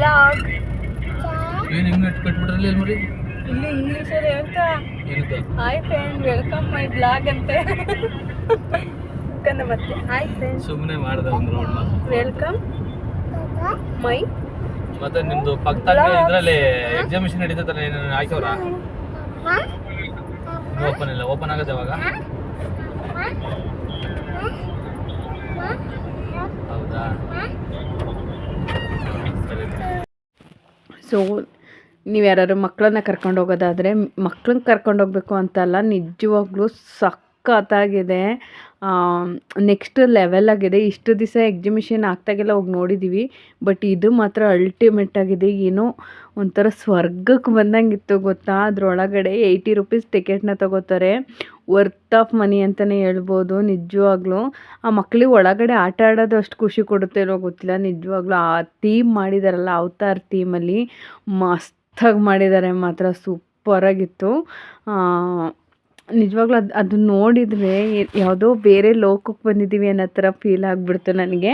Blog ಏನು ಹೆಂಗೆ ಕಟ್ಬಿಟ್ರಲ್ಲ ಇಲ್ಲಿ ನೋಡಿ? ಇಲ್ಲಿ ಇಂಗ್ಲೀಷಲ್ಲಿ ಹೇಳ್ತಾ. ಅಂತ hi friend welcome my blog ಅಂತೆ. ಕನ್ನ ಮತ್ತೆ ಹಾಯ್ ಫ್ರೆಂಡ್ ಸುಮ್ಮನೆ ಮಾಡ್ದೆ ಒಂದು ರೌಂಡ್ನ ವೆಲ್ಕಮ್ ಮೈ ಮತ್ತೆ ನಿಮ್ದು ಪಕ್ಕ ಇದರಲ್ಲಿ ಎಕ್ಸಾಮಿಷನ್ ನಡೀತದಲ್ಲ ಏನು ಹಾಕ್ಯವ್ರ? ಓಪನ್ ಇಲ್ಲ ಓಪನ್ ಆಗತ್ತೆ ಅವಾಗ. ಹೌದಾ? ಸೊ ನೀವು ಯಾರು ಮಕ್ಕಳನ್ನ ಕರ್ಕೊಂಡು ಹೋಗೋದಾದರೆ ಮಕ್ಳನ್ನ ಕರ್ಕೊಂಡು ಹೋಗಬೇಕು ಅಂತಲ್ಲ ನಿಜವಾಗ್ಲೂ ಸಖತ್ತಾಗಿದೆ. ನೆಕ್ಸ್ಟ್ ಲೆವೆಲ್ ಆಗಿದೆ. ಇಷ್ಟು ದಿವಸ ಎಕ್ಸಿಬಿಷನ್ ಆಗ್ತಾಗೆಲ್ಲ ಹೋಗಿ ನೋಡಿದ್ದೀವಿ ಬಟ್ ಇದು ಮಾತ್ರ ಅಲ್ಟಿಮೇಟ್ ಆಗಿದೆ. ಏನೋ ಒಂಥರ ಸ್ವರ್ಗಕ್ಕೆ ಬಂದಂಗಿತ್ತು ಗೊತ್ತಾ? ಅದರೊಳಗಡೆ ಏಯ್ಟಿ ರುಪೀಸ್ ಟಿಕೆಟ್ನ ತಗೋತಾರೆ. ವರ್ತ್ ಆಫ್ ಮನಿ ಅಂತಲೇ ಹೇಳ್ಬೋದು, ನಿಜವಾಗ್ಲೂ. ಆ ಮಕ್ಳಿಗೆ ಒಳಗಡೆ ಆಟ ಆಡೋದು ಅಷ್ಟು ಖುಷಿ ಕೊಡುತ್ತೆ ಇರೋ ಗೊತ್ತಿಲ್ಲ, ನಿಜವಾಗ್ಲೂ. ಆ ಥೀಮ್ ಮಾಡಿದಾರಲ್ಲ, ಅವತಾರ್ ಥೀಮಲ್ಲಿ ಮಸ್ತಾಗಿ ಮಾಡಿದ್ದಾರೆ ಮಾತ್ರ ಸೂಪರಾಗಿತ್ತು ನಿಜವಾಗ್ಲೂ ಅದು ಅದು ನೋಡಿದರೆ, ಯಾವುದೋ ಬೇರೆ ಲೋಕಕ್ಕೆ ಬಂದಿದ್ದೀವಿ ಅನ್ನೋ ಥರ ಫೀಲ್ ಆಗಿಬಿಡ್ತು ನನಗೆ.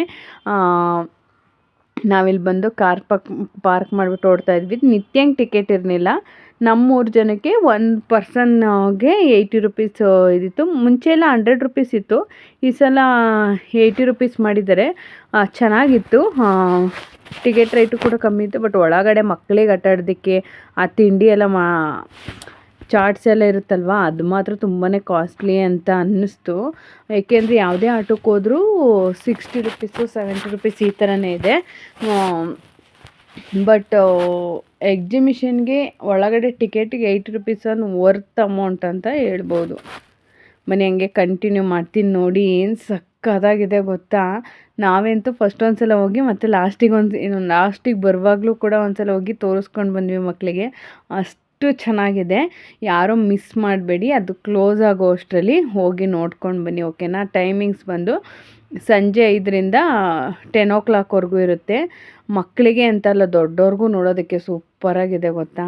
ನಾವಿಲ್ಲಿ ಬಂದು ಕಾರ್ ಪಾರ್ಕ್ ಪಾರ್ಕ್ ಮಾಡಿಬಿಟ್ಟು ಓಡ್ತಾ ಇದ್ವಿ. ನಿತ್ಯಂಗೆ ಟಿಕೆಟ್ ಇರಲಿಲ್ಲ. ನಮ್ಮೂರು ಜನಕ್ಕೆ ಒಂದು ಪರ್ಸನ್ಗೆ ಏಯ್ಟಿ ರುಪೀಸ್ ಇದಿತ್ತು. ಮುಂಚೆ ಎಲ್ಲ ಹಂಡ್ರೆಡ್ ರುಪೀಸ್ ಇತ್ತು. ಈ ಸಲ ಏಯ್ಟಿ ರುಪೀಸ್ ಮಾಡಿದ್ದಾರೆ. ಚೆನ್ನಾಗಿತ್ತು. ಟಿಕೆಟ್ ರೇಟು ಕೂಡ ಕಮ್ಮಿ ಇತ್ತು. ಬಟ್ ಒಳಗಡೆ ಮಕ್ಕಳಿಗೆ ಆಟಾಡೋದಕ್ಕೆ, ಆ, ತಿಂಡಿ ಎಲ್ಲ ಮಾ ಚಾಟ್ಸ್ ಎಲ್ಲ ಇರುತ್ತಲ್ವ? ಅದು ಮಾತ್ರ ತುಂಬಾ ಕಾಸ್ಟ್ಲಿ ಅಂತ ಅನ್ನಿಸ್ತು. ಏಕೆಂದರೆ ಯಾವುದೇ ಆಟೋಕ್ಕೆ ಹೋದರೂ ಸಿಕ್ಸ್ಟಿ ರುಪೀಸು ಸೆವೆಂಟಿ ರುಪೀಸ್ ಈ ಥರನೇ ಇದೆ. ಬಟ್ ಎಕ್ಸಿಮಿಷನ್ಗೆ ಒಳಗಡೆ ಟಿಕೆಟಿಗೆ ಏಯ್ಟಿ ರುಪೀಸ್ ಅನ್ನು ವರ್ತ್ ಅಮೌಂಟ್ ಅಂತ ಹೇಳ್ಬೋದು. ಮನೆ ಹಂಗೆ ಕಂಟಿನ್ಯೂ ಮಾಡ್ತೀನಿ ನೋಡಿ, ಏನು ಸಕ್ಕದಾಗಿದೆ ಗೊತ್ತಾ? ನಾವಂತೂ ಫಸ್ಟ್ ಒಂದು ಸಲ ಹೋಗಿ ಮತ್ತು ಲಾಸ್ಟಿಗೆ ಒಂದು ಲಾಸ್ಟಿಗೆ ಬರುವಾಗಲೂ ಕೂಡ ಒಂದು ಸಲ ಹೋಗಿ ತೋರಿಸ್ಕೊಂಡು ಬಂದ್ವಿ ಮಕ್ಕಳಿಗೆ ಅಷ್ಟು ಚೆನ್ನಾಗಿದೆ. ಯಾರೂ ಮಿಸ್ ಮಾಡಬೇಡಿ. ಅದು ಕ್ಲೋಸ್ ಆಗೋ ಅಷ್ಟರಲ್ಲಿ ಹೋಗಿ ನೋಡ್ಕೊಂಡು ಬನ್ನಿ, ಓಕೆನಾ? ಟೈಮಿಂಗ್ಸ್ ಬಂದು ಸಂಜೆ ಐದರಿಂದ ಟೆನ್ ಓ ಕ್ಲಾಕ್ವರೆಗೂ ಇರುತ್ತೆ. ಮಕ್ಕಳಿಗೆ ಅಂತಲ್ಲ ದೊಡ್ಡವ್ರಿಗೂ ನೋಡೋದಕ್ಕೆ ಸೂಪರಾಗಿದೆ ಗೊತ್ತಾ?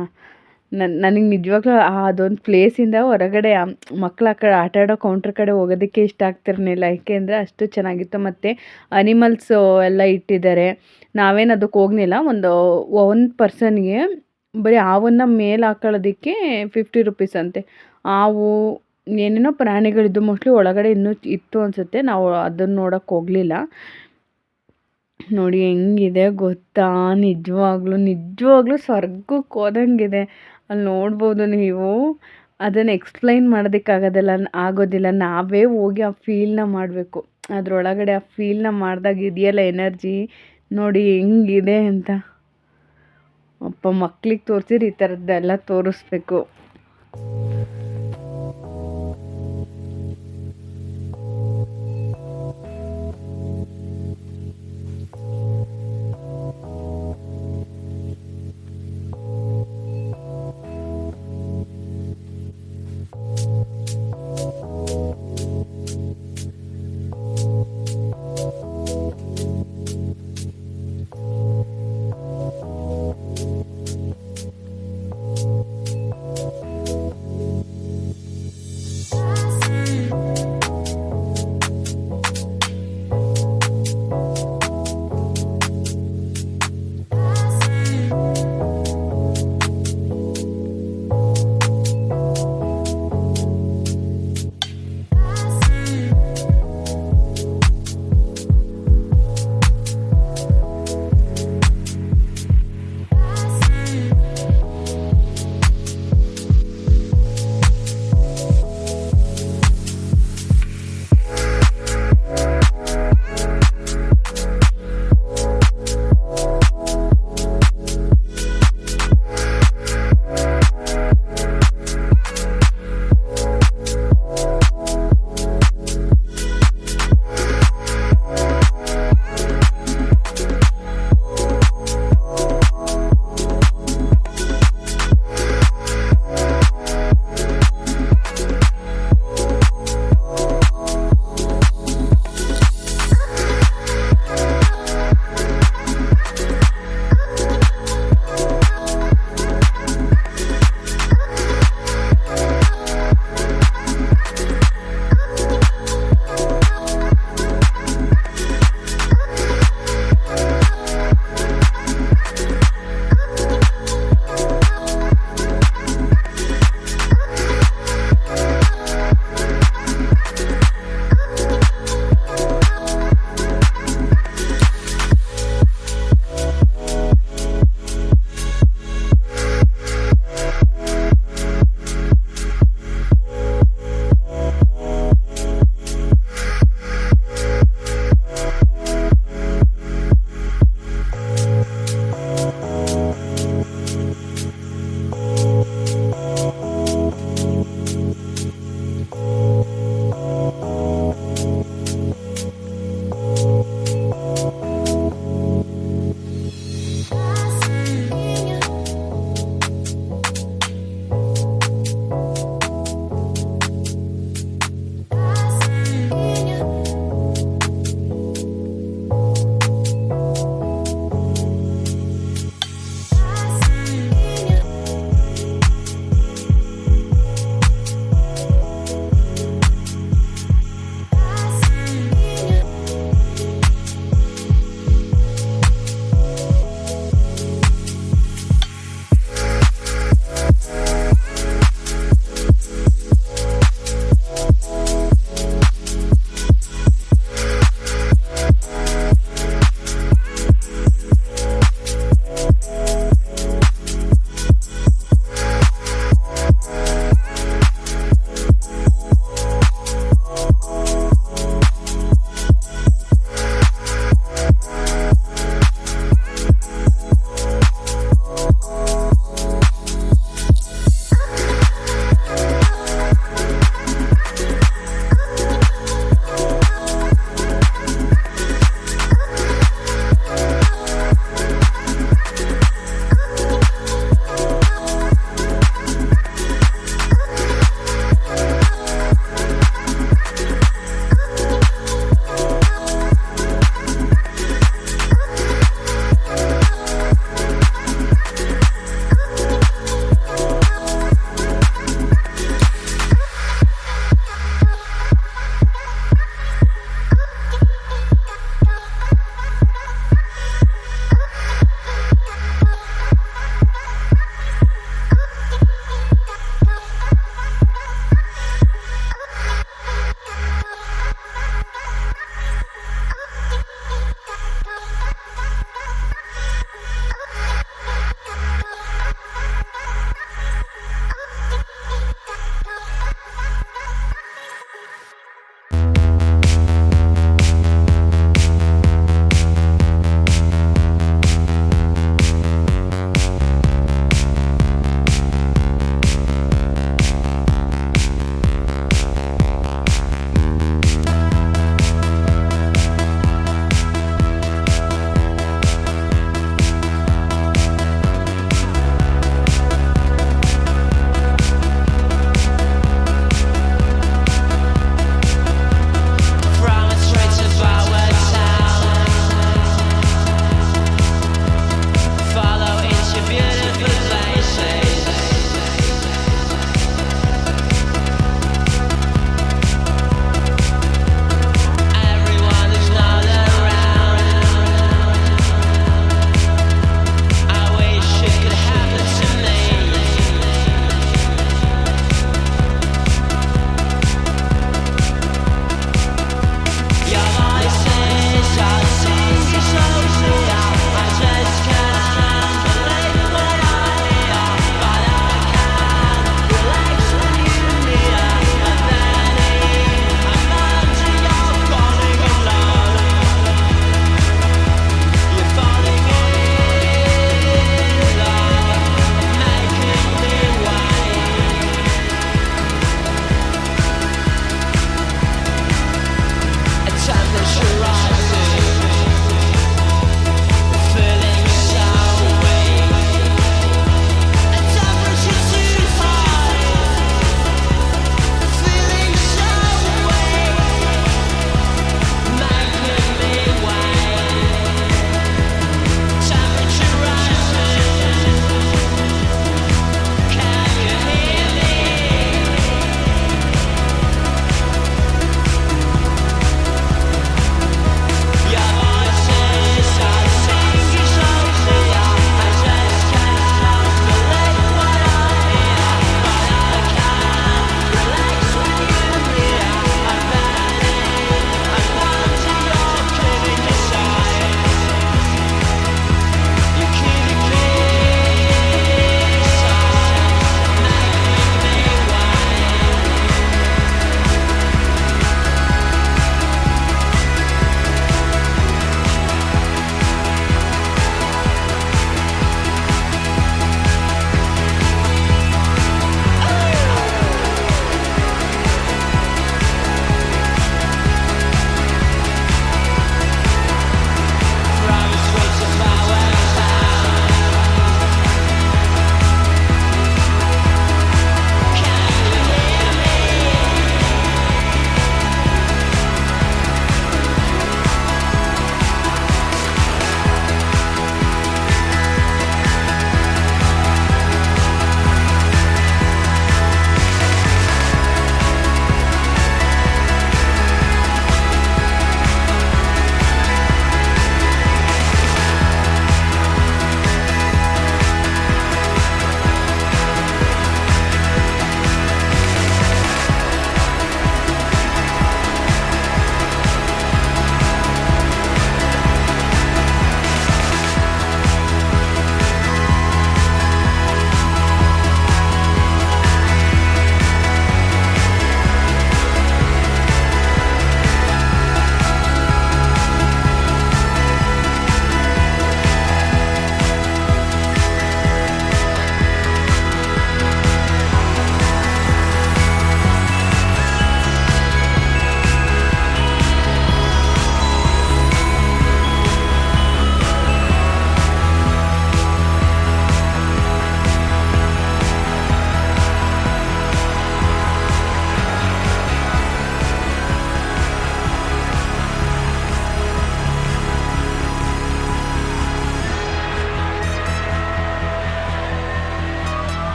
ನನ್ನ ನನಗೆ ನಿಜವಾಗ್ಲೂ ಅದೊಂದು ಪ್ಲೇಸಿಂದ ಹೊರಗಡೆ ಮಕ್ಕಳು ಆ ಕಡೆ ಆಟ ಆಡೋ ಕೌಂಟ್ರ್ ಕಡೆ ಹೋಗೋದಕ್ಕೆ ಇಷ್ಟ ಆಗ್ತಿರ್ಲಿಲ್ಲ. ಏಕೆಂದರೆ ಅಷ್ಟು ಚೆನ್ನಾಗಿತ್ತು. ಮತ್ತು ಅನಿಮಲ್ಸು ಎಲ್ಲ ಇಟ್ಟಿದ್ದಾರೆ. ನಾವೇನು ಅದಕ್ಕೆ ಹೋಗಲಿಲ್ಲ. ಒಂದು ಒಂದು ಪರ್ಸನ್ಗೆ ಬರೀ ಹಾವನ್ನು ಮೇಲೆ ಹಾಕೊಳ್ಳೋದಕ್ಕೆ ಫಿಫ್ಟಿ ರುಪೀಸ್ ಅಂತೆ. ಹಾವು ಏನೇನೋ ಪ್ರಾಣಿಗಳಿದ್ದು ಮೋಸ್ಟ್ಲಿ ಒಳಗಡೆ ಇನ್ನೂ ಇತ್ತು ಅನಿಸುತ್ತೆ. ನಾವು ಅದನ್ನು ನೋಡೋಕ್ಕೆ ಹೋಗಲಿಲ್ಲ. ನೋಡಿ ಹೆಂಗಿದೆ ಗೊತ್ತಾ? ನಿಜವಾಗ್ಲೂ ನಿಜವಾಗ್ಲೂ ಸ್ವರ್ಗಕ್ಕೆ ಹೋದಂಗಿದೆ. ಅಲ್ಲಿ ನೋಡ್ಬೋದು ನೀವು. ಅದನ್ನು ಎಕ್ಸ್ಪ್ಲೈನ್ ಮಾಡೋದಕ್ಕಾಗೋದಿಲ್ಲ, ಆಗೋದಿಲ್ಲ. ನಾವೇ ಹೋಗಿ ಆ ಫೀಲ್ನ ಮಾಡಬೇಕು. ಅದರೊಳಗಡೆ ಆ ಫೀಲ್ನ ಮಾಡಿದಾಗ ಇದೆಯಲ್ಲ ಎನರ್ಜಿ ನೋಡಿ ಹೆಂಗಿದೆ ಅಂತ. ಅಪ್ಪ ಮಕ್ಳಿಗೆ ತೋರಿಸಿದ್ರೆ ಈ ಥರದ್ದೆಲ್ಲ ತೋರಿಸ್ಬೇಕು.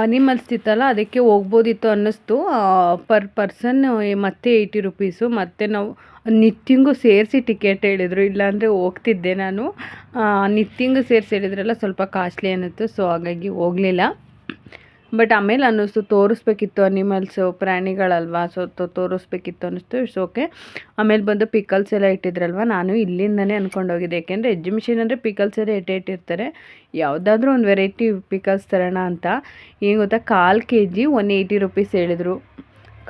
ಅನಿಮಲ್ಸ್ ಇತ್ತಲ್ಲ ಅದಕ್ಕೆ ಹೋಗ್ಬೋದಿತ್ತು ಅನ್ನಿಸ್ತು. ಪರ್ ಪರ್ಸನ್ ಮತ್ತೆ ಏಯ್ಟಿ ರುಪೀಸು, ಮತ್ತು ನಾವು ನಿತ್ಯಂಗೂ ಸೇರಿಸಿ ಟಿಕೆಟ್ ಹೇಳಿದರು. ಇಲ್ಲಾಂದರೆ ಹೋಗ್ತಿದ್ದೆ ನಾನು. ನಿತ್ತಿಂಗು ಸೇರಿಸಿ ಹೇಳಿದ್ರಲ್ಲ ಸ್ವಲ್ಪ ಕಾಸ್ಟ್ಲಿ ಅನ್ನಿಸ್ತು ಸೊ ಹಾಗಾಗಿ ಹೋಗಲಿಲ್ಲ. ಬಟ್ ಆಮೇಲೆ ಅನ್ನಿಸ್ತು, ತೋರಿಸ್ಬೇಕಿತ್ತು ಅನಿಮಲ್ಸು ಪ್ರಾಣಿಗಳಲ್ವಾ? ಸೊ ತೋರಿಸ್ಬೇಕಿತ್ತು ಅನ್ನಿಸ್ತು ಇಟ್ಸ್ ಓಕೆ ಆಮೇಲೆ ಬಂದು ಪಿಕಲ್ಸ್ ಎಲ್ಲ ಇಟ್ಟಿದ್ರಲ್ವ? ನಾನು ಇಲ್ಲಿಂದನೇ ಅಂದ್ಕೊಂಡೋಗಿದ್ದೆ ಯಾಕೆಂದರೆ ಎಜ್ಜಿಮಿಷನ್ ಅಂದರೆ ಪಿಕಲ್ಸ್ ಎಲ್ಲ ಇಟ್ಟೇ ಇಟ್ಟಿರ್ತಾರೆ ಯಾವುದಾದ್ರೂ ಒಂದು ವೆರೈಟಿ ಪಿಕಲ್ಸ್ ತರೋಣ ಅಂತ. ಏನು ಗೊತ್ತಾ? ಕಾಲು K G one eighty rupees ಹೇಳಿದರು.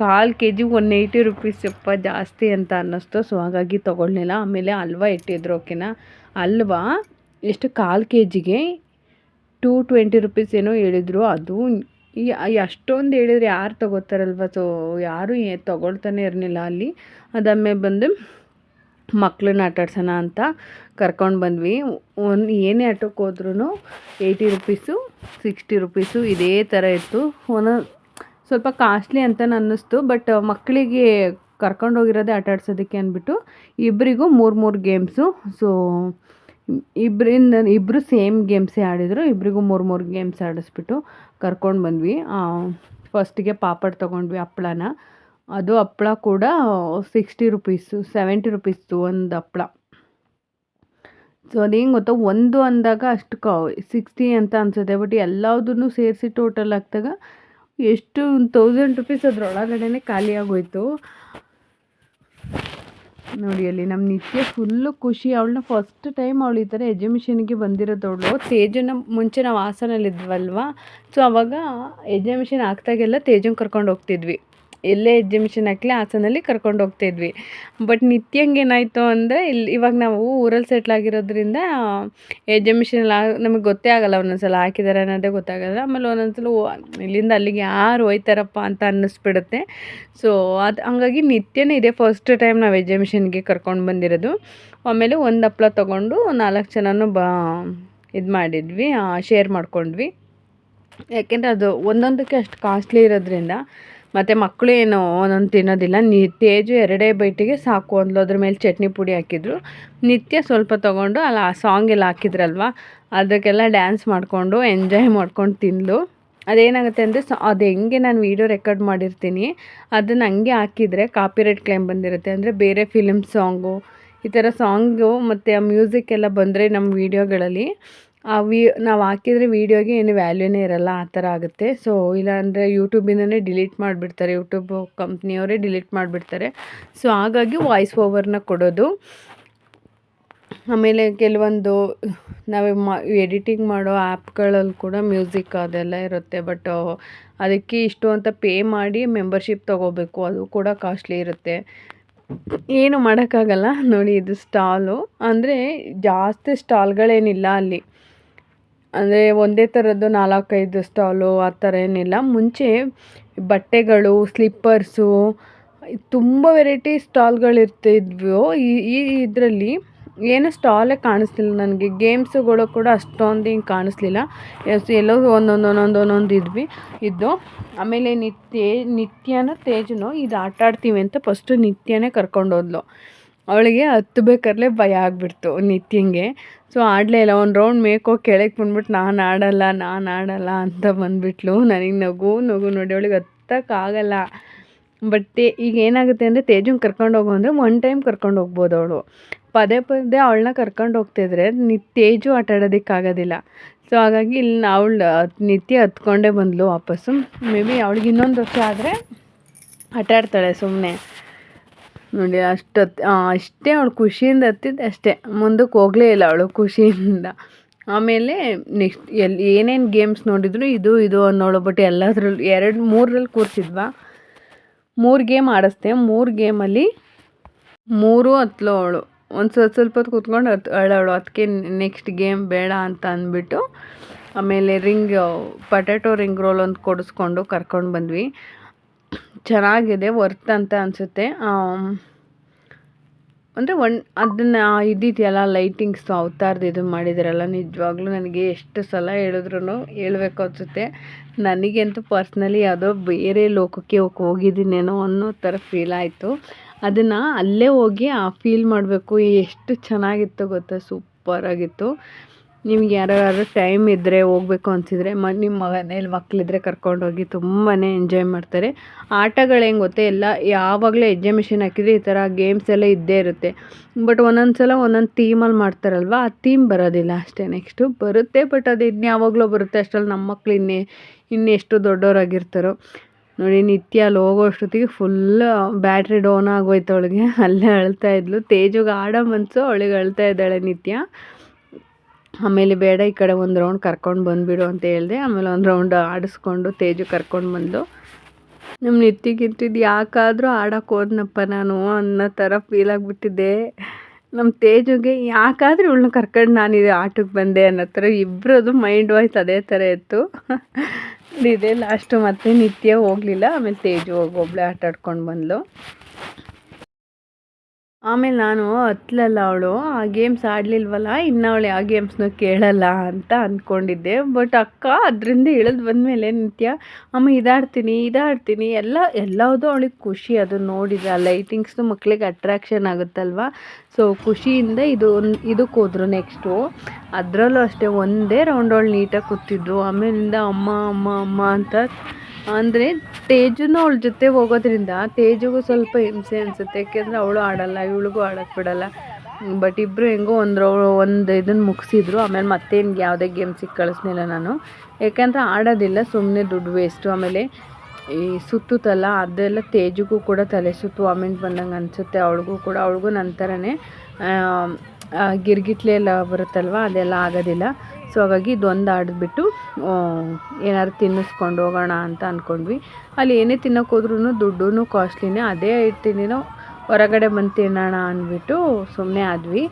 ಕಾಲು K G one eighty rupees ಸ್ವಲ್ಪ ಜಾಸ್ತಿ ಅಂತ ಅನ್ನಿಸ್ತು. ಸೊ ಹಾಗಾಗಿ ತೊಗೊಳ್ಲಿಲ್ಲ ಆಮೇಲೆ ಹಲ್ವಾ ಇಟ್ಟಿದ್ರು ಓಕೆನಾ ಹಲ್ವಾ ಎಷ್ಟು ಕಾಲು ಕೆ ಜಿಗೆ ಟೂ ಟ್ವೆಂಟಿ ರುಪೀಸ್ ಏನೋ ಹೇಳಿದರು. ಅದು ಈ ಅಷ್ಟೊಂದು ಹೇಳಿದ್ರೆ ಯಾರು ತೊಗೋತಾರಲ್ವ? ಸೊ ಯಾರೂ ತೊಗೊಳ್ತಾನೆ ಇರಲಿಲ್ಲ ಅಲ್ಲಿ. ಅದಾದ್ಮೇಲೆ ಬಂದು ಮಕ್ಕಳನ್ನ ಆಟಾಡ್ಸೋಣ ಅಂತ ಕರ್ಕೊಂಡು ಬಂದ್ವಿ. ಒಂದು ಏನೇ ಆಟೋಕ್ಕೆ ಹೋದ್ರೂ ಏಯ್ಟಿ ರುಪೀಸು ಸಿಕ್ಸ್ಟಿ ರುಪೀಸು ಇದೇ ಥರ ಇತ್ತು. ಒಂದೊಂದು ಸ್ವಲ್ಪ ಕಾಸ್ಟ್ಲಿ ಅಂತ ಅನ್ನಿಸ್ತು ಬಟ್ ಮಕ್ಕಳಿಗೆ ಕರ್ಕೊಂಡೋಗಿರೋದೇ ಆಟ ಆಡ್ಸೋದಕ್ಕೆ ಅಂದ್ಬಿಟ್ಟು ಇಬ್ಬರಿಗೂ ಮೂರು ಮೂರು ಗೇಮ್ಸು ಸೊ ಇಬ್ಬರಿಂದ ಇಬ್ಬರು ಸೇಮ್ ಗೇಮ್ಸೇ ಆಡಿದರು ಇಬ್ಬರಿಗೂ ಮೂರು ಮೂರು ಗೇಮ್ಸ್ ಆಡಿಸ್ಬಿಟ್ಟು ಕರ್ಕೊಂಡು ಬಂದ್ವಿ. ಫಸ್ಟಿಗೆ ಪಾಪಡ್ ತೊಗೊಂಡ್ವಿ ಹಪ್ಳನ ಅದು ಹಪ್ಳ ಕೂಡ ಸಿಕ್ಸ್ಟಿ ರುಪೀಸು ಸೆವೆಂಟಿ ರುಪೀಸ್ದು ಒಂದು ಹಪ್ಳ ಸೊ ಅದೇನು ಗೊತ್ತಾ? ಒಂದು ಅಂದಾಗ ಅಷ್ಟು ಕ ಸಿಕ್ಸ್ಟಿ ಅಂತ ಅನಿಸುತ್ತೆ. ಬಟ್ ಎಲ್ಲದನ್ನು ಸೇರಿಸಿ ಟೋಟಲ್ ಹಾಕಿದಾಗ ಎಷ್ಟು ತೌಸಂಡ್ ರುಪೀಸ್ ಅದರೊಳಗಡೆ ಖಾಲಿ ಆಗೋಯ್ತು. ನೋಡಿ ಅಲ್ಲಿ ನಮ್ಮ ನಿತ್ಯ ಫುಲ್ಲು ಖುಷಿ. ಅವಳನ್ನ ಫಸ್ಟ್ ಟೈಮ್ ಅವಳು ಈ ಥರ ಎಜಮಿಷನ್ಗೆ ಬಂದಿರೋದವಳು ತೇಜನ ಮುಂಚೆ ನಾವು ಹಾಸನಲ್ಲಿದ್ವಲ್ವ? ಸೊ ಅವಾಗ ಎಜಮಿಷನ್ ಆಗ್ತಾಗೆಲ್ಲ ತೇಜನ್ ಕರ್ಕೊಂಡು ಹೋಗ್ತಿದ್ವಿ. ಎಲ್ಲೇ ಎಕ್ಸಿಬಿಷನ್ ಹಾಕಲಿ ಹಾಸನಲ್ಲಿ ಕರ್ಕೊಂಡು ಹೋಗ್ತಾಯಿದ್ವಿ ಬಟ್ ನಿತ್ಯಂಗೆ ಏನಾಯಿತು ಅಂದರೆ ಇಲ್ಲಿ ಇವಾಗ ನಾವು ಊರಲ್ಲಿ ಸೆಟ್ಲ್ ಆಗಿರೋದ್ರಿಂದ ಎಕ್ಸಿಬಿಷನ್ ನಮಗೆ ಗೊತ್ತೇ ಆಗಲ್ಲ ಒಂದೊಂದು ಸಲ ಹಾಕಿದ್ದಾರೆ ಅನ್ನೋದೇ ಗೊತ್ತಾಗಲ್ಲ. ಆಮೇಲೆ ಒಂದೊಂದು ಸಲ ಇಲ್ಲಿಂದ ಅಲ್ಲಿಗೆ ಯಾರು ಹೋಯ್ತಾರಪ್ಪ ಅಂತ ಅನ್ನಿಸ್ಬಿಡುತ್ತೆ. ಸೊ ಅದು ಹಂಗಾಗಿ ನಿತ್ಯನೇ ಇದೆ ಫಸ್ಟ್ ಟೈಮ್ ನಾವು ಎಕ್ಸಿಬಿಷನ್ಗೆ ಕರ್ಕೊಂಡು ಬಂದಿರೋದು. ಆಮೇಲೆ ಒಂದು ಹಪ್ಳ ತೊಗೊಂಡು ನಾಲ್ಕು ಜನನೂ ಬಾ, ಇದು ಮಾಡಿದ್ವಿ ಶೇರ್ ಮಾಡ್ಕೊಂಡ್ವಿ. ಯಾಕೆಂದರೆ ಅದು ಒಂದೊಂದಕ್ಕೆ ಅಷ್ಟು ಕಾಸ್ಟ್ಲಿ ಇರೋದ್ರಿಂದ ಮತ್ತು ಮಕ್ಕಳು ಏನು ಒಂದೊಂದು ತಿನ್ನೋದಿಲ್ಲ. ನಿ ತೇಜು ಎರಡೇ ಬೈಟಿಗೆ ಸಾಕು ಅಂದ್ಲು. ಅದ್ರ ಮೇಲೆ ಚಟ್ನಿ ಪುಡಿ ಹಾಕಿದ್ರು. ನಿತ್ಯ ಸ್ವಲ್ಪ ತೊಗೊಂಡು ಅಲ್ಲ, ಆ ಸಾಂಗ್ ಎಲ್ಲ ಹಾಕಿದ್ರಲ್ವ? ಅದಕ್ಕೆಲ್ಲ ಡ್ಯಾನ್ಸ್ ಮಾಡಿಕೊಂಡು ಎಂಜಾಯ್ ಮಾಡ್ಕೊಂಡು ತಿಂದಳು ಅದೇನಾಗುತ್ತೆ ಅಂದರೆ, ಸೊ ಅದು ಹೆಂಗೆ ನಾನು ವೀಡಿಯೋ ರೆಕಾರ್ಡ್ ಮಾಡಿರ್ತೀನಿ, ಅದನ್ನು ಹಂಗೆ ಹಾಕಿದರೆ ಕಾಪಿರೈಟ್ ಕ್ಲೈಮ್ ಬಂದಿರುತ್ತೆ. ಅಂದರೆ ಬೇರೆ ಫಿಲಮ್ ಸಾಂಗು ಈ ಥರ ಸಾಂಗು ಮತ್ತು ಆ ಮ್ಯೂಸಿಕ್ ಎಲ್ಲ ಬಂದರೆ ನಮ್ಮ ವೀಡಿಯೋಗಳಲ್ಲಿ ವಿ, ನಾವು ಹಾಕಿದರೆ ವೀಡಿಯೋಗೆ ಏನು ವ್ಯಾಲ್ಯೂನೇ ಇರಲ್ಲ, ಆ ಥರ ಆಗುತ್ತೆ. ಸೊ ಇಲ್ಲಾಂದರೆ ಯೂಟ್ಯೂಬಿಂದನೇ ಡಿಲೀಟ್ ಮಾಡಿಬಿಡ್ತಾರೆ. ಯೂಟ್ಯೂಬ್ ಕಂಪ್ನಿಯವರೇ ಡಿಲೀಟ್ ಮಾಡಿಬಿಡ್ತಾರೆ. ಸೊ ಹಾಗಾಗಿ ವಾಯ್ಸ್ ಓವರ್ನ ಕೊಡೋದು. ಆಮೇಲೆ ಕೆಲವೊಂದು, ನಾವು ಮಾ, ಎಡಿಟಿಂಗ್ ಮಾಡೋ ಆ್ಯಪ್ಗಳಲ್ಲಿ ಕೂಡ ಮ್ಯೂಸಿಕ್ ಅದೆಲ್ಲ ಇರುತ್ತೆ. ಬಟ್, ಅದಕ್ಕೆ ಇಷ್ಟು ಅಂತ ಪೇ ಮಾಡಿ ಮೆಂಬರ್ಶಿಪ್ ತೊಗೋಬೇಕು. ಅದು ಕೂಡ ಕಾಸ್ಟ್ಲಿ ಇರುತ್ತೆ. ಏನು ಮಾಡೋಕ್ಕಾಗಲ್ಲ. ನೋಡಿ, ಇದು ಸ್ಟಾಲು. ಅಂದರೆ ಜಾಸ್ತಿ ಸ್ಟಾಲ್ಗಳೇನಿಲ್ಲ ಅಲ್ಲಿ. ಅಂದರೆ ಒಂದೇ ಥರದ್ದು ನಾಲ್ಕೈದು ಸ್ಟಾಲು ಆ ಥರ ಏನಿಲ್ಲ. ಮುಂಚೆ ಬಟ್ಟೆಗಳು, ಸ್ಲಿಪ್ಪರ್ಸು, ತುಂಬ ವೆರೈಟಿ ಸ್ಟಾಲ್ಗಳಿರ್ತಿದ್ವು ಈ ಈ ಇದರಲ್ಲಿ ಏನು ಸ್ಟಾಲೇ ಕಾಣಿಸ್ತಿಲ್ಲ ನನಗೆ. ಗೇಮ್ಸುಗಳು ಕೂಡ ಅಷ್ಟೊಂದು ಹಿಂಗೆ ಕಾಣಿಸ್ಲಿಲ್ಲ. ಎಸ್, ಎಲ್ಲೋ ಒಂದೊಂದು ಒಂದೊಂದು ಒಂದೊಂದು ಇದ್ವಿ, ಇದ್ದು. ಆಮೇಲೆ ನಿತ್ಯ, ನಿತ್ಯನ ತೇಜನು ಇದು ಆಟ ಆಡ್ತೀವಿ ಅಂತ ಫಸ್ಟು ನಿತ್ಯನೇ ಕರ್ಕೊಂಡೋದ್ಲು. ಅವಳಿಗೆ ಹತ್ತಬೇಕಾರ್ಲೆ ಭಯ ಆಗಿಬಿಡ್ತು ನಿತ್ಯಂಗೆ. ಸೊ ಆಡಲೇ ಇಲ್ಲ. ಒಂದು ರೌಂಡ್ ಮೇಕೋ ಕೆಳಗೆ ಬಂದ್ಬಿಟ್ಟು ನಾನು ಆಡಲ್ಲ ನಾನು ಆಡಲ್ಲ ಅಂತ ಬಂದುಬಿಟ್ಲು. ನನಗೆ ನಗು ನಗು ನೋಡಿ ಅವಳಿಗೆ ಹತ್ತಕ್ಕಾಗಲ್ಲ ಬಟ್ ಈಗ ಏನಾಗುತ್ತೆ ಅಂದರೆ ತೇಜುಂಗೆ ಕರ್ಕೊಂಡು ಹೋಗು ಅಂದರೆ ಒನ್ ಟೈಮ್ ಕರ್ಕೊಂಡು ಹೋಗ್ಬೋದು ಅವಳು. ಪದೇ ಪದೇ ಅವಳನ್ನ ಕರ್ಕೊಂಡು ಹೋಗ್ತಿದ್ರೆ ನಿ, ತೇಜು ಆಟ ಆಡೋದಕ್ಕಾಗೋದಿಲ್ಲ ಸೊ ಹಾಗಾಗಿ ಇಲ್ಲಿ ಅವಳು, ನಿತ್ಯ ಹತ್ಕೊಂಡೇ ಬಂದಳು ವಾಪಸ್ಸು. ಮೇ ಬಿ ಅವಳಿಗೆ ಇನ್ನೊಂದು ವರ್ಷ ಆದರೆ ಆಟ ಆಡ್ತಾಳೆ ಸುಮ್ಮನೆ ನೋಡಿ ಅಷ್ಟೊತ್ತು ಅಷ್ಟೇ ಅವಳು ಖುಷಿಯಿಂದ ಹತ್ತಿದ್ದು ಅಷ್ಟೇ. ಮುಂದಕ್ಕೆ ಹೋಗಲೇ ಇಲ್ಲ ಅವಳು ಖುಷಿಯಿಂದ. ಆಮೇಲೆ ನೆಕ್ಸ್ಟ್ ಎಲ್ಲಿ ಏನೇನು ಗೇಮ್ಸ್ ನೋಡಿದ್ರು ಇದು ಇದು ಬಟ್ ಎಲ್ಲದ್ರಲ್ಲಿ, ಎರಡು, ಮೂರರಲ್ಲಿ ಕೂರಿಸಿದ್ವಾ? ಮೂರು ಗೇಮ್ ಆಡಿಸ್ದೆ. ಮೂರು ಗೇಮಲ್ಲಿ ಮೂರು ಹತ್ಲು ಅವಳು. ಒಂದು ಸ್ವಲ್ಪ ಸ್ವಲ್ಪ ಹೊತ್ತು ಕೂತ್ಕೊಂಡು ಹತ್ತು ಅಳವಳು. ಅದಕ್ಕೆ ನೆಕ್ಸ್ಟ್ ಗೇಮ್ ಬೇಡ ಅಂತ ಅಂದ್ಬಿಟ್ಟು, ಆಮೇಲೆ ರಿಂಗ್ ಪೊಟ್ಯಾಟೊ ರಿಂಗ್ ರೋಲ್ ಒಂದು ಕೊಡಿಸ್ಕೊಂಡು ಕರ್ಕೊಂಡು ಬಂದ್ವಿ. ಚೆನ್ನಾಗಿದೆ ವರ್ತ್ ಅಂತ ಅನಿಸುತ್ತೆ. ಅಂದರೆ ಒನ್, ಅದನ್ನು ಇದ್ದಿದೆಯಲ್ಲ ಲೈಟಿಂಗ್ಸ್ ಅವತಾರ್ದು ಇದು ಮಾಡಿದಾರಲ್ಲ, ನಿಜವಾಗ್ಲೂ ನನಗೆ ಎಷ್ಟು ಸಲ ಹೇಳಿದ್ರು ಹೇಳ್ಬೇಕು ಅನಿಸುತ್ತೆ. ನನಗಂತೂ ಪರ್ಸ್ನಲಿ ಯಾವುದೋ ಬೇರೆ ಲೋಕಕ್ಕೆ ಹೋಗಿದ್ದೀನೇನೋ ಅನ್ನೋ ಥರ ಫೀಲ್ ಆಯಿತು. ಅದನ್ನು ಅಲ್ಲೇ ಹೋಗಿ ಆ ಫೀಲ್ ಮಾಡಬೇಕು, ಎಷ್ಟು ಚೆನ್ನಾಗಿತ್ತು ಗೊತ್ತಾ? ಸೂಪರಾಗಿತ್ತು. ನಿಮ್ಗೆ ಯಾರ್ಯಾರು ಟೈಮ್ ಇದ್ದರೆ ಹೋಗ್ಬೇಕು ಅಂತಿದ್ರೆ ಮ ನಿಮ್ಮ ಮನೇಲಿ ಮಕ್ಕಳಿದ್ರೆ ಕರ್ಕೊಂಡೋಗಿ ತುಂಬಾ ಎಂಜಾಯ್ ಮಾಡ್ತಾರೆ. ಆಟಗಳು ಹೆಂಗೆ ಗೊತ್ತೇ, ಎಲ್ಲ ಯಾವಾಗಲೂ ಎಕ್ಸಿಮಿಷನ್ ಹಾಕಿದ್ರೆ ಈ ಥರ ಗೇಮ್ಸ್ ಎಲ್ಲ ಇದ್ದೇ ಇರುತ್ತೆ. ಬಟ್ ಒಂದೊಂದು ಸಲ ಒಂದೊಂದು ಥೀಮಲ್ಲಿ ಮಾಡ್ತಾರಲ್ವ, ಆ ಥೀಮ್ ಬರೋದಿಲ್ಲ ಅಷ್ಟೇ. ನೆಕ್ಸ್ಟು ಬರುತ್ತೆ ಬಟ್ ಅದು ಇನ್ಯಾವಾಗಲೋ ಬರುತ್ತೆ. ಅಷ್ಟರಲ್ಲಿ ನಮ್ಮ ಮಕ್ಳು ಇನ್ನೇ, ಇನ್ನೆಷ್ಟು ದೊಡ್ಡವರಾಗಿರ್ತಾರೋ ನೋಡಿ, ನಿತ್ಯ ಅಲ್ಲಿ ಹೋಗೋ ಅಷ್ಟೊತ್ತಿಗೆ ಫುಲ್ ಬ್ಯಾಟ್ರಿ ಡೌನ್ ಆಗೋಯ್ತು ಅವಳಿಗೆ. ಅಲ್ಲೇ ಅಳ್ತಾ ಇದ್ಲು. ತೇಜುಗೆ ಆಡೋ ಮನಸ್ಸು ಅವಳಿಗೆ ಅಳ್ತಾ ಇದ್ದಾಳೆ ನಿತ್ಯ. ಆಮೇಲೆ ಬೇಡ, ಈ ಕಡೆ ಒಂದು ರೌಂಡ್ ಕರ್ಕೊಂಡು ಬಂದುಬಿಡು ಅಂತ ಹೇಳಿದೆ. ಆಮೇಲೆ ಒಂದು ರೌಂಡ್ ಆಡಿಸ್ಕೊಂಡು ತೇಜು ಕರ್ಕೊಂಡು ಬಂದು ನಮ್ಮ ನಿತ್ಯಗಿಂತಿದ್ದು ಯಾಕಾದರೂ ಆಡೋಕೆ ಹೋದ್ನಪ್ಪ ನಾನು ಅನ್ನೋ ಥರ ಫೀಲ್ ಆಗಿಬಿಟ್ಟಿದ್ದೆ. ನಮ್ಮ ತೇಜುಗೆ ಯಾಕಾದರೂ ಇವಳನ್ನ ಕರ್ಕೊಂಡು ನಾನು ಇದು ಆಟಕ್ಕೆ ಬಂದೆ ಅನ್ನೋ ಥರ ಇಬ್ಬರದು ಮೈಂಡ್ ವಾಯ್ಸ್ ಅದೇ ಥರ ಇತ್ತು. ಇದೇ ಲಾಸ್ಟು ಮತ್ತೆ ನಿತ್ಯ ಹೋಗಲಿಲ್ಲ, ಆಮೇಲೆ ತೇಜು ಹೋಗಿ ಒಬ್ಬಳೆ ಆಟ ಆಡ್ಕೊಂಡು ಬಂದಳು ಆಮೇಲೆ ನಾನು ಹತ್ಲಲ್ಲ ಅವಳು, ಆ ಗೇಮ್ಸ್ ಆಡಲಿಲ್ವಲ್ಲ, ಇನ್ನು ಅವಳು ಯಾವ ಗೇಮ್ಸ್ನೂ ಕೇಳಲ್ಲ ಅಂತ ಅಂದ್ಕೊಂಡಿದ್ದೆ ಬಟ್ ಅಕ್ಕ ಅದರಿಂದ ಇಳಿದು ಬಂದಮೇಲೆ ನಿತ್ಯ, ಅಮ್ಮ, ಇದಾಡ್ತೀನಿ ಇದಾಡ್ತೀನಿ. ಎಲ್ಲ ಎಲ್ಲದೂ ಅವಳಿಗೆ ಖುಷಿ ಅದು ನೋಡಿದ್ರೆ, ಆ ಲೈಟಿಂಗ್ಸ್ನು ಮಕ್ಕಳಿಗೆ ಅಟ್ರಾಕ್ಷನ್ ಆಗುತ್ತಲ್ವ? ಸೊ ಖುಷಿಯಿಂದ ಇದು ಒಂದು ಇದಕ್ಕೆ ಹೋದ್ರು ನೆಕ್ಸ್ಟು ಅದರಲ್ಲೂ ಅಷ್ಟೇ ಒಂದೇ ರೌಂಡ್ ಅವಳು ನೀಟಾಗಿ ಕೂತಿದ್ರು. ಆಮೇಲಿಂದ ಅಮ್ಮ ಅಮ್ಮ ಅಮ್ಮ ಅಂತ ಅಂದರೆ ತೇಜುನು ಅವಳ ಜೊತೆ ಹೋಗೋದ್ರಿಂದ, ತೇಜುಗೂ ಸ್ವಲ್ಪ ಹಿಂಸೆ ಅನಿಸುತ್ತೆ. ಯಾಕೆಂದರೆ ಅವಳು ಆಡಲ್ಲ, ಇವಳಿಗೂ ಆಡೋಕ್ಕೆ ಬಿಡಲ್ಲ. ಬಟ್ ಇಬ್ಬರು ಹೆಂಗೋ ಒಂದು ಒಂದು ಇದನ್ನು ಮುಗಿಸಿದ್ರು. ಆಮೇಲೆ ಮತ್ತೇನು ಯಾವುದೇ ಗೇಮ್ಸಿಗೆ ಕಳಿಸ್ಲಿಲ್ಲ ನಾನು. ಯಾಕೆಂದ್ರೆ ಆಡೋದಿಲ್ಲ ಸುಮ್ಮನೆ ದುಡ್ಡು ವೇಸ್ಟು ಆಮೇಲೆ ಈ ಸುತ್ತುತ್ತಲ್ಲ, ಅದೆಲ್ಲ ತೇಜಿಗೂ ಕೂಡ ತಲೆ ಸುತ್ತು, ವಾಮಿಂಟ್ ಬಂದಂಗೆ ಅನಿಸುತ್ತೆ ಅವಳಿಗೂ ಕೂಡ. ಅವಳಿಗೂ ನನ್ನ ಥರನೇ ಗಿರ್ಗಿಟ್ಲೆ ಎಲ್ಲ ಬರುತ್ತಲ್ವ, ಅದೆಲ್ಲ ಆಗೋದಿಲ್ಲ. ಸೊ ಹಾಗಾಗಿ ಇದೊಂದು ಆಡಿದ್ಬಿಟ್ಟು ಏನಾದ್ರು ತಿನ್ನಿಸ್ಕೊಂಡು ಹೋಗೋಣ ಅಂತ ಅಂದ್ಕೊಂಡ್ವಿ ಅಲ್ಲಿ ಏನೇ ತಿನ್ನೋಕ್ಕೋದ್ರೂ ದುಡ್ಡು ಕಾಸ್ಟ್ಲಿನೇ ಅದೇ ಇಟ್ಟಿನೋ ಹೊರಗಡೆ ಬಂದು ತಿನ್ನೋಣ ಅಂದ್ಬಿಟ್ಟು ಸುಮ್ಮನೆ ಆದ್ವಿ.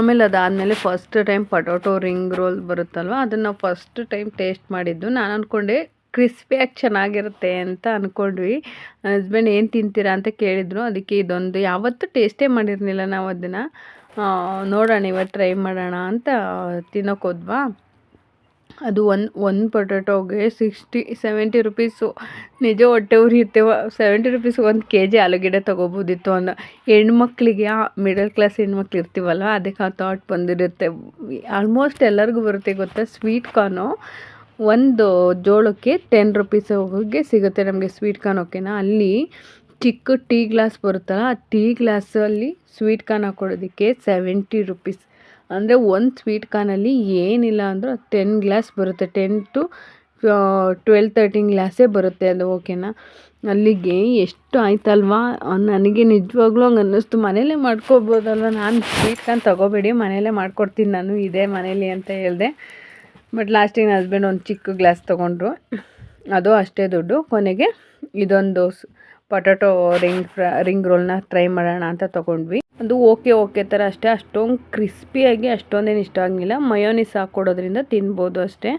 ಆಮೇಲೆ ಅದಾದಮೇಲೆ first time potato ring roll ಬರುತ್ತಲ್ವ, ಅದನ್ನು ಫಸ್ಟ್ ಟೈಮ್ ಟೇಸ್ಟ್ ಮಾಡಿದ್ದು. ನಾನು ಅಂದ್ಕೊಂಡೆ ಕ್ರಿಸ್ಪಿಯಾಗಿ ಚೆನ್ನಾಗಿರುತ್ತೆ ಅಂತ ಅಂದ್ಕೊಂಡ್ವಿ ಹಸ್ಬೆಂಡ್ ಏನು ತಿಂತೀರಾ ಅಂತ ಕೇಳಿದರು. ಅದಕ್ಕೆ ಇದೊಂದು ಯಾವತ್ತೂ ಟೇಸ್ಟೇ ಮಾಡಿರಲಿಲ್ಲ ನಾವು ಅದನ್ನು. ನೋಡೋಣ ಇವತ್ತು ಟ್ರೈ ಮಾಡೋಣ ಅಂತ ತಿನ್ನೋಕೆ ಹೋದ್ವಾ. ಅದು ಒಂದು ಒಂದು ಪೊಟ್ಯಾಟೋಗೆ ಸಿಕ್ಸ್ಟಿ ಸೆವೆಂಟಿ ರುಪೀಸು ನಿಜ ಹೊಟ್ಟೆ ಉರಿಯುತ್ತೆ. ಸೆವೆಂಟಿ ರುಪೀಸ್ ಒಂದು ಕೆ ಜಿ ಆಲೂಗೆಡ್ಡೆ ತೊಗೋಬೋದಿತ್ತು ಅನ್ನೋ. ಹೆಣ್ಮಕ್ಳಿಗೆ ಮಿಡಲ್ ಕ್ಲಾಸ್ ಹೆಣ್ಮಕ್ಳು ಇರ್ತೀವಲ್ಲ, ಅದಕ್ಕೆ ಆ ಥಾಟ್ ಬಂದಿರುತ್ತೆ. ಆಲ್ಮೋಸ್ಟ್ ಎಲ್ಲರಿಗೂ ಬರುತ್ತೆ ಗೊತ್ತಾ? ಸ್ವೀಟ್ ಕಾರ್ನು ಒಂದು ಜೋಳಕ್ಕೆ ಟೆನ್ ರುಪೀಸ್ಗೆ ಸಿಗುತ್ತೆ ನಮಗೆ ಸ್ವೀಟ್ ಕಾರ್ನ್ ಓಕೆನಾ ಅಲ್ಲಿ ಚಿಕ್ಕ ಟೀ ಗ್ಲಾಸ್ ಬರುತ್ತಲ್ಲ, ಆ ಟೀ ಗ್ಲಾಸಲ್ಲಿ ಸ್ವೀಟ್ ಕಾರ್ನ್ ಹಾಕೊಡೋದಕ್ಕೆ ಸೆವೆಂಟಿ ರುಪೀಸ್ ಅಂದರೆ ಒಂದು ಸ್ವೀಟ್ ಕಾರ್ನಲ್ಲಿ ಏನಿಲ್ಲ ಅಂದರೂ ಟೆನ್ ಗ್ಲಾಸ್ ಬರುತ್ತೆ. ಟೆನ್ ಟು ಟ್ವೆಲ್ ತರ್ಟೀನ್ ಗ್ಲಾಸೇ ಬರುತ್ತೆ ಅದು ಓಕೆನಾ ಅಲ್ಲಿಗೆ ಎಷ್ಟು ಆಯ್ತಲ್ವಾ? ನನಗೆ ನಿಜವಾಗ್ಲೂ ಹಂಗೆ ಅನ್ನಿಸ್ತು. ಮನೇಲೇ ಮಾಡ್ಕೊಬೋದಲ್ವ? ನಾನು ಸ್ವೀಟ್ ಕಾರ್ನ್ ತೊಗೋಬೇಡಿ, ಮನೇಲೇ ಮಾಡ್ಕೊಡ್ತೀನಿ. ನಾನು ಇದೇ ಮನೇಲಿ ಅಂತ ಹೇಳಿದೆ. ಬಟ್ ಲಾಸ್ಟಿಗೆ ನನ್ನ ಹಸ್ಬೆಂಡ್ ಒಂದು ಚಿಕ್ಕ ಗ್ಲಾಸ್ ತೊಗೊಂಡ್ರು. ಅದು ಅಷ್ಟೇ ದುಡ್ಡು. ಕೊನೆಗೆ ಇದೊಂದು ಪೊಟೊಟೊ ರಿಂಗ್ ಫ್ರ ರಿಂಗ್ ರೋಲ್ನ ಟ್ರೈ ಮಾಡೋಣ ಅಂತ ತೊಗೊಂಡ್ವಿ. ಅದು ಓಕೆ ಓಕೆ ಥರ ಅಷ್ಟೇ. ಅಷ್ಟೊಂದು ಕ್ರಿಸ್ಪಿಯಾಗಿ ಅಷ್ಟೊಂದೇನು ಇಷ್ಟ ಆಗಲಿಲ್ಲ. ಮಯೋನಿಸ್ ಹಾಕ್ಕೊಡೋದ್ರಿಂದ ತಿನ್ಬೋದು ಅಷ್ಟೇ.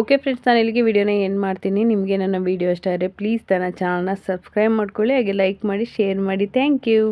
ಓಕೆ ಫ್ರೆಂಡ್ಸ್ ನಾನು ಇಲ್ಲಿಗೆ ವಿಡಿಯೋನ ಏನು ಮಾಡ್ತೀನಿ. ನಿಮಗೆ ನನ್ನ ವೀಡಿಯೋ ಇಷ್ಟ ಆದರೆ ಪ್ಲೀಸ್ ನನ್ನ ಚಾನಲ್ನ ಸಬ್ಸ್ಕ್ರೈಬ್ ಮಾಡ್ಕೊಳ್ಳಿ. ಹಾಗೆ ಲೈಕ್ ಮಾಡಿ ಶೇರ್ ಮಾಡಿ. Thank you